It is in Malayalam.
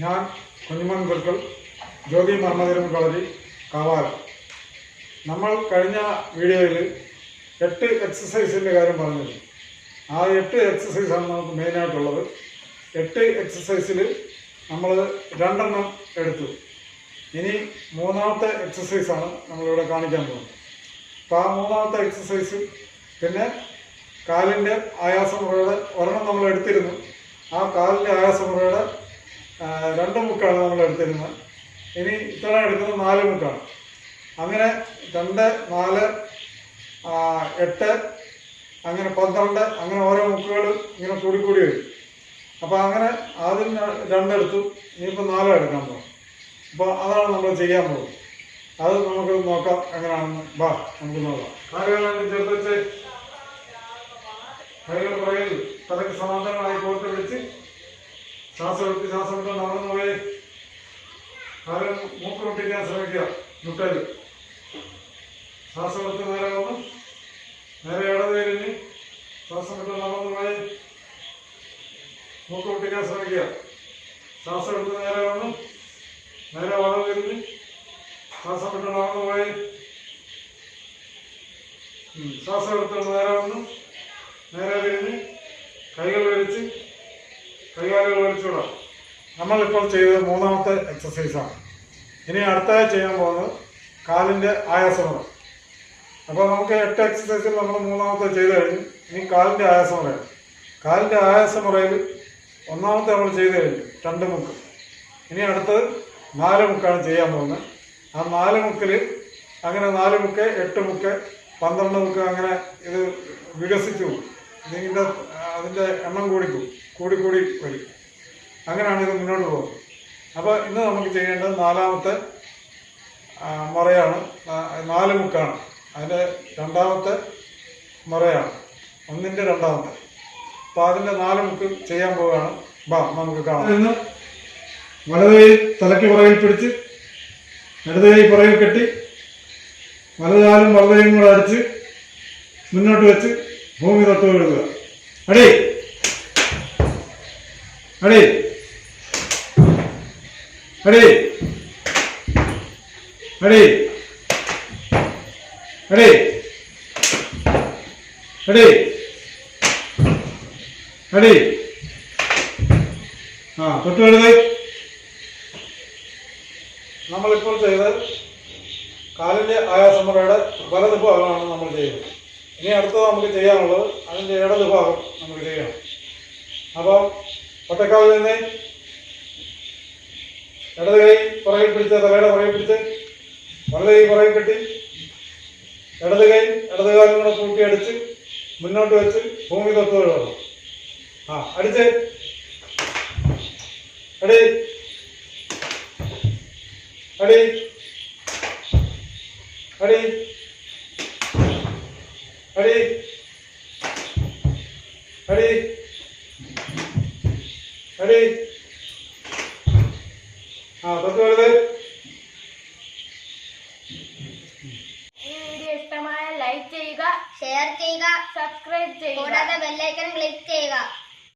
ഞാൻ കുഞ്ഞുമൻ ഗുരുക്കൾ ജ്യോതി മർമ്മതിരം കോളേജ് കാവാല. നമ്മൾ കഴിഞ്ഞ വീഡിയോയിൽ എട്ട് എക്സസൈസിന്റെ കാര്യം പറഞ്ഞിരുന്നു. ആ എട്ട് എക്സസൈസാണ് നമുക്ക് മെയിനായിട്ടുള്ളത് എട്ട് എക്സസൈസിൽ നമ്മൾ രണ്ടെണ്ണം എടുത്തു. ഇനി മൂന്നാമത്തെ എക്സസൈസാണ് നമ്മളിവിടെ കാണിക്കാൻ പോകുന്നത്. അപ്പോൾ ആ മൂന്നാമത്തെ എക്സസൈസ് പിന്നെ കാലിന്റെ ആയാസമുറയുടെ ഒരെണ്ണം നമ്മൾ എടുത്തിരുന്നു. ആ കാലിന്റെ ആയാസമുറയുടെ രണ്ട് മുക്കാണ് നമ്മൾ എടുത്തിരുന്നത്. ഇനി ഇത്തവണ എടുക്കുന്നത് നാല് മുക്കാണ്. അങ്ങനെ രണ്ട് നാല് എട്ട് അങ്ങനെ പന്ത്രണ്ട് അങ്ങനെ ഓരോ മുക്കുകൾ ഇങ്ങനെ കൂടിക്കൂടി വരും. അപ്പോൾ അങ്ങനെ ആദ്യം രണ്ടെടുത്തു. രണ്ടെടുത്ു ഇനിയിപ്പോൾ നാലും എടുക്കാൻ പോകും അപ്പോൾ അതാണ് നമ്മൾ ചെയ്യാൻ പോകുന്നത്. അത് നമുക്ക് നോക്കാം എങ്ങനെയാണെന്ന്. വാ നമുക്ക് നോക്കാം. കാലുകളെല്ലാം ചേർത്ത് വെച്ച്? കൈകൾ പുറകിൽ തലക്ക് സമാന്തരമായി ശ്വാസം എടുത്ത് ശ്വാസം എടുത്ത് നടന്നു പോയി കാലം മൂക്കുമുട്ടിക്കാൻ ശ്രമിക്കുക മുട്ടൽ. ശ്വാസം നേരെ വന്നു. നേരെ ഇടത് തിരിഞ്ഞ് ശ്വാസം എടുത്ത് നടന്നു പോയി മൂക്ക് മുട്ടിക്കാൻ ശ്രമിക്കുക. ശ്വാസം എടുത്ത് നേരെ വന്നു. നേരെ തിരിഞ്ഞ് ശ്വാസം വിട്ട് നടന്നു പോയി. ശ്വാസം നേരെ വന്നു. നേരെ തിരിഞ്ഞ് കൈകൾ വലിച്ച് കൈകാലുകൾ വലിച്ചുവിടാം നമ്മളിപ്പോൾ ചെയ്തത് മൂന്നാമത്തെ എക്സസൈസാണ് ഇനി അടുത്തായി ചെയ്യാൻ പോകുന്നത് കാലിന്റെ ആയാസമുറ അപ്പോൾ നമുക്ക് എട്ട് എക്സസൈസിൽ നമ്മൾ മൂന്നാമത്തെ ചെയ്ത് കഴിഞ്ഞു. ഇനി കാലിന്റെ ആയാസമുറയാണ് കാലിന്റെ ആയാസമുറയിൽ ഒന്നാമത്തെ നമ്മൾ ചെയ്ത് കഴിഞ്ഞു. രണ്ട് മുക്ക്. ഇനി അടുത്തത് നാല് മുക്കാണ് ചെയ്യാൻ പോകുന്നത്. ആ നാല് മുക്കിൽ അങ്ങനെ നാല് മുക്ക് എട്ട് മുക്ക് പന്ത്രണ്ട് മുക്ക് അങ്ങനെ ഇത് വികസിച്ചു പോകും. ഇതിന്റെ അതിന്റെ എണ്ണം കൂടിപ്പോകും കൂടിക്കൂടി വരും. അങ്ങനെയാണ് ഇത് മുന്നോട്ട് പോകുന്നത്. അപ്പോൾ ഇന്ന് നമുക്ക് ചെയ്യേണ്ടത് നാലാമത്തെ മറയാണ്. നാല് മുക്കാണ്. അതിന്റെ രണ്ടാമത്തെ മുറയാണ്. ഒന്നിന്റെ രണ്ടാമത്തെ. അപ്പോൾ അതിന്റെ നാല് മുക്ക് ചെയ്യാൻ പോവുകയാണ്. ബാ നമുക്ക് കാണാം. ഇന്ന് വലത് കൈ തലയ്ക്ക് പുറകിൽ പിടിച്ച് ഇടത് കൈ പുറകിൽ കെട്ടി വലത് കാലും കൂടെ അടിച്ച് മുന്നോട്ട് വെച്ച് ഭൂമി തൊട്ട് വിടുക അടി അടി അടി അടി അടി അടി അടി ആ തൊട്ട് വിടുക നമ്മളിപ്പോൾ ചെയ്തത് കാലിന്റെ ആയാസമുറയുടെ വലത് ഭാഗമാണ് നമ്മൾ ചെയ്യുന്നത് ഇനി അടുത്തത് നമുക്ക് ചെയ്യാനുള്ളത് അതിന്റെ ഇടത് ഭാഗം നമുക്ക് ചെയ്യണം അപ്പോൾ ഒറ്റക്കാവിൽ നിന്ന് ഇടത് കൈ പുറകിൽ പിടിച്ച് തലയുടെ പുറകിൽ പിടിച്ച് വലത് കൈ പുറകിൽ കെട്ടി ഇടത് കൈ ഇടത് കാലും കൂടെ കൂട്ടി അടിച്ച് മുന്നോട്ട് വെച്ച് ഭൂമി തൊട്ട് ആ അടിച്ച്. അടി. അടി. അടി. അടി ready? Ready? ആ തൊട്ട് വീഡിയോ ഇഷ്ടമായ ലൈക്ക് ചെയ്യുക ഷെയർ ചെയ്യുക സബ്സ്ക്രൈബ് ചെയ്യുക. കൂടാതെ ബെല്ലൈക്കൺ ക്ലിക്ക് ചെയ്യുക.